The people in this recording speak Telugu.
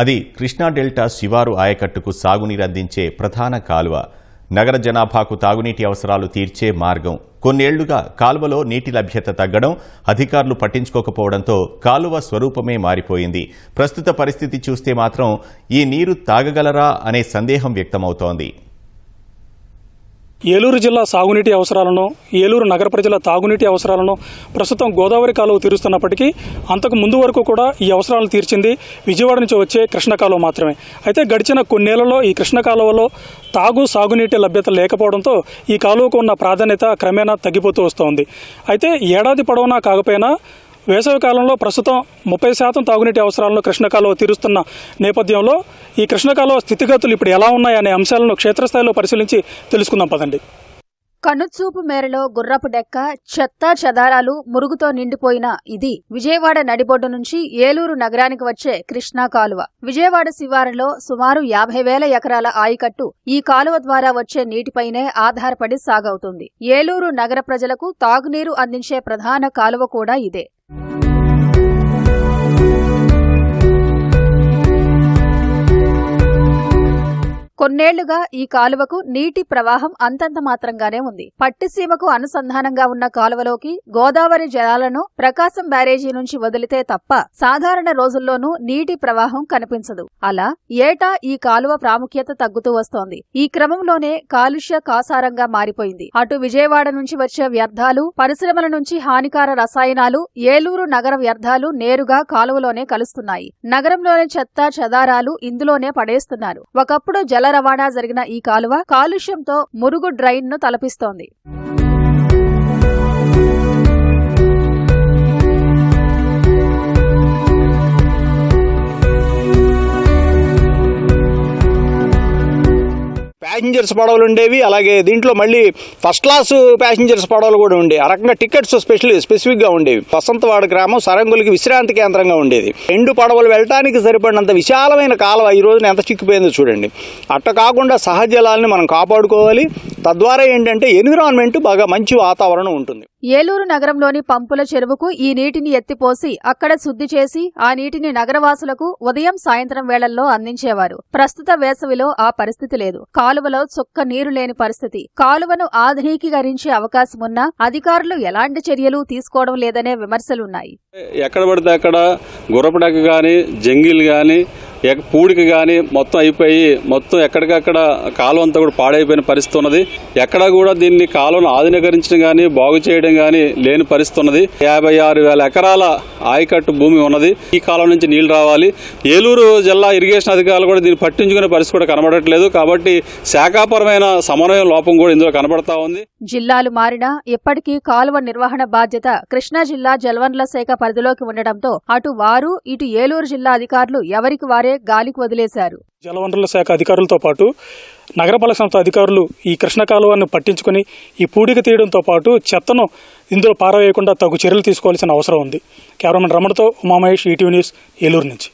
అది కృష్ణా డెల్టా శివారు ఆయకట్టుకు సాగునీరు అందించే ప్రధాన కాలువ. నగర జనాభాకు తాగునీటి అవసరాలు తీర్చే మార్గం. కొన్నేళ్ళుగా కాలువలో నీటి లభ్యత తగ్గడం అధికారులు పట్టించుకోకపోవడంతో కాలువ స్వరూపమే మారిపోయింది. ప్రస్తుత పరిస్థితి చూస్తే మాత్రం ఈ నీరు తాగగలరా అనే సందేహం వ్యక్తమవుతోంది. ఏలూరు జిల్లా సాగునీటి అవసరాలను ఏలూరు నగర ప్రజల తాగునీటి అవసరాలను ప్రస్తుతం గోదావరి కాలువ తీరుస్తున్నప్పటికీ అంతకు ముందు వరకు కూడా ఈ అవసరాలను తీర్చింది విజయవాడ నుంచి వచ్చే కృష్ణ కాలువ మాత్రమే. అయితే గడిచిన కొన్నేళ్ళలో ఈ కృష్ణ కాలువలో తాగు సాగునీటి లభ్యత లేకపోవడంతో ఈ కాలువకు ఉన్న ప్రాధాన్యత క్రమేణా తగ్గిపోతూ వస్తోంది. అయితే ఏడాది పొడవునా కాకపోయినా వేసవి కాలంలో ప్రస్తుతం ముప్పై శాతం తాగునీటి అవసరాలను కృష్ణ కాలువ తీరుస్తున్న నేపథ్యంలో ఈ కృష్ణకాలువ స్థితిగతులు ఇప్పుడు ఎలా ఉన్నాయనే అంశాలను క్షేత్రస్థాయిలో పరిశీలించి తెలుసుకుందాం పదండి. కనుచూపు మేరలో గుర్రపు డెక్క చెత్త చెదారాలు మురుగుతో నిండిపోయిన ఇది విజయవాడ నడిబొడ్డు నుంచి ఏలూరు నగరానికి వచ్చే కృష్ణా కాలువ. విజయవాడ శివారులో సుమారు యాభై వేల ఎకరాల ఆయకట్టు ఈ కాలువ ద్వారా వచ్చే నీటిపైనే ఆధారపడి సాగవుతుంది. ఏలూరు నగర ప్రజలకు తాగునీరు అందించే ప్రధాన కాలువ కూడా ఇదే. కొన్నేళ్ళుగా ఈ కాలువకు నీటి ప్రవాహం అంతంత మాత్రంగానే ఉంది. పట్టిసీమకు అనుసంధానంగా ఉన్న కాలువలోకి గోదావరి జలాలను ప్రకాశం బ్యారేజీ నుంచి వదిలితే తప్ప సాధారణ రోజుల్లోనూ నీటి ప్రవాహం కనిపించదు. అలా ఏటా ఈ కాలువ ప్రాముఖ్యత తగ్గుతూ వస్తోంది. ఈ క్రమంలోనే కాలుష్య కాసారంగా మారిపోయింది. అటు విజయవాడ నుంచి వచ్చే వ్యర్థాలు పరిశ్రమల నుంచి హానికార రసాయనాలు ఏలూరు నగర వ్యర్థాలు నేరుగా కాలువలోనే కలుస్తున్నాయి. నగరంలోని చెత్త చెదారాలు ఇందులోనే పడేస్తున్నారు. ఒకప్పుడు జలర రవాణా జరిగిన ఈ కాలువ కాలుష్యంతో మురుగు డ్రైన్ను తలపిస్తోంది. ప్యాసింజర్స్ పడవలు ఉండేవి. అలాగే దీంట్లో మళ్ళీ ఫస్ట్ క్లాస్ ప్యాసింజర్స్ పడవలు కూడా ఉండేవి ఆ రకంగా టికెట్స్ స్పెషల్ స్పెసిఫిక్గా ఉండేవి. వసంతవాడ గ్రామం సరంగులకి విశ్రాంతి కేంద్రంగా ఉండేది. రెండు పడవలు వెళ్ళటానికి సరిపడినంత విశాలమైన కాలువ ఈ రోజున ఎంత చిక్కిపోయిందో చూడండి. అట్ట కాకుండా సహజలాల్ని మనం కాపాడుకోవాలి. తద్వారా ఏంటంటే ఎన్విరాన్మెంట్ బాగా మంచి వాతావరణం ఉంటుంది. ఏలూరు నగరంలోని పంపుల చెరువుకు ఈ నీటిని ఎత్తిపోసి అక్కడ శుద్ధి చేసి ఆ నీటిని నగరవాసులకు ఉదయం సాయంత్రం వేళల్లో అందించేవారు. ప్రస్తుత వేసవిలో ఆ పరిస్థితి లేదు. కాలువలో చుక్క నీరు లేని పరిస్థితి. కాలువను ఆధునీకరించే అవకాశమున్నా అధికారులు ఎలాంటి చర్యలు తీసుకోవడం లేదనే విమర్శలున్నాయి. ఎక్కడ పడితే అక్కడ గుర్రపడక కానీ జంగిల్ కానీ ఎక్- పూడికి కానీ మొత్తం అయిపోయి మొత్తం ఎక్కడికక్కడ కాలువ అంతా కూడా పాడైపోయిన పరిస్థితి ఉన్నది. ఎక్కడా కూడా దీన్ని కాలువను ఆధునీకరించడం కానీ బాగు చేయడం కానీ లేని పరిస్థితి ఉన్నది. యాభై ఆరు వేల ఎకరాల ఆయకట్టు భూమి ఉన్నది. ఈ కాలం నుంచి నీళ్ళు రావాలి. ఏలూరు జిల్లా ఇరిగేషన్ అధికారులు కూడా దీన్ని పట్టించుకునే పరిస్థితి కూడా కనబడట్లేదు. కాబట్టి శాఖాపరమైన సమన్వయం లోపం కూడా ఇందులో కనబడతా ఉంది. జిల్లాలు మారినా ఇప్పటికీ కాలువ నిర్వహణ బాధ్యత కృష్ణా జిల్లా జలవనరుల శాఖ పరిధిలోకి ఉండటంతో అటు వారు ఇటు ఏలూరు జిల్లా అధికారులు ఎవరికి వారే గాలికి వదిలేశారు. జలవనరుల శాఖ అధికారులతో పాటు నగరపాలక సంస్థ అధికారులు ఈ కృష్ణ కాలువను పట్టించుకుని ఈ పూడిక తీయడంతో పాటు చెత్తను ఇందులో పారవేయకుండా తగు చర్యలు తీసుకోవాల్సిన అవసరం ఉంది. కెమెరామెన్ రమణతో ఉమామహేష్ ఈటీవీ న్యూస్ ఏలూరు నుంచి.